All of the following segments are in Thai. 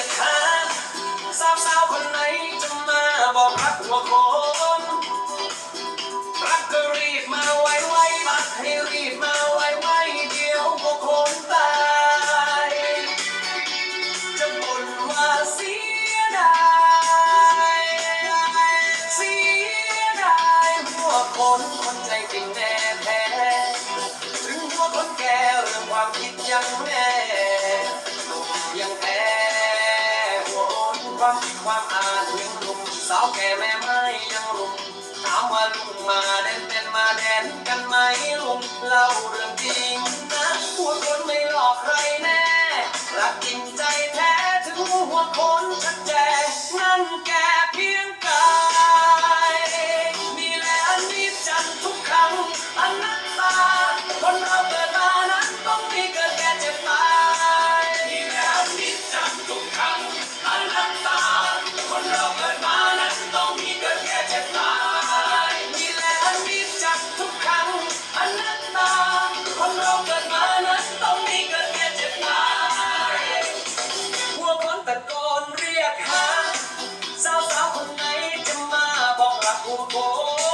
ยดหสาวสาวคนไหนจะมาบอกรักว่าคนรักก็รีบมาไวไวรักให้รีบมาไวไวเดี๋ยวก็คนตาย จะบ่นว่าเสียดายเสียดายหัวคนคนใจจริงแน่แท้ถึงหัวคนแก่เรื่องความคิดยังแน่ ควมีความอาจยังลุมสาวแก่แม่ไม้ยังลุมถามว่าลุงมาเดนเป็นมาแดนกันไหมลุงเล่าเรื่องจริง 不多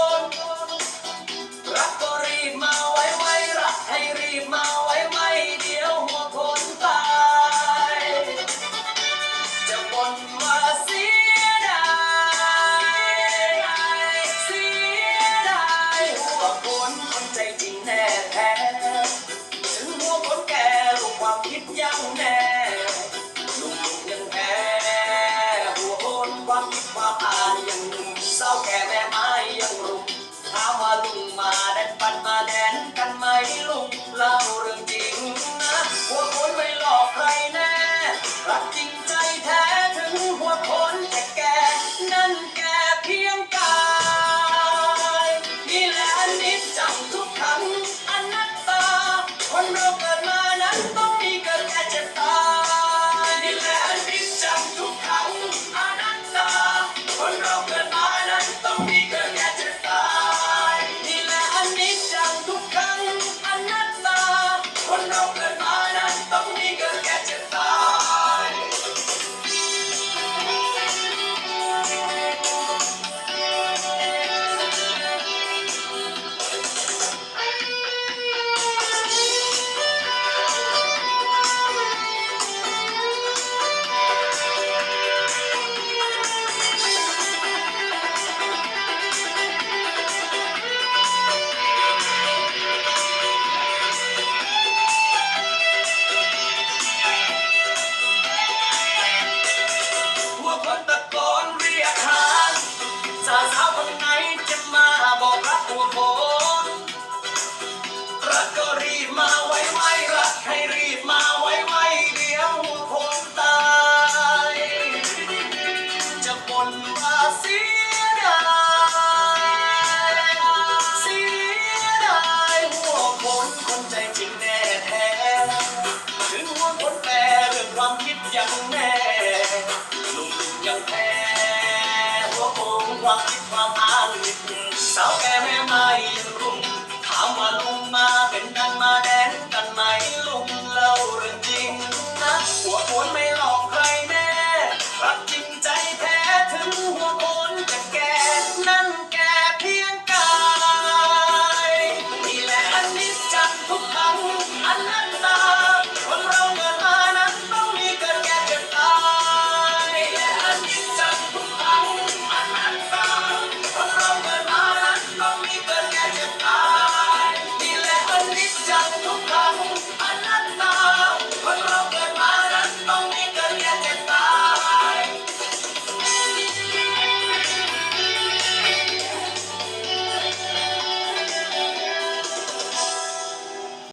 ความคิดความอาลึกสาวแก่แม่มา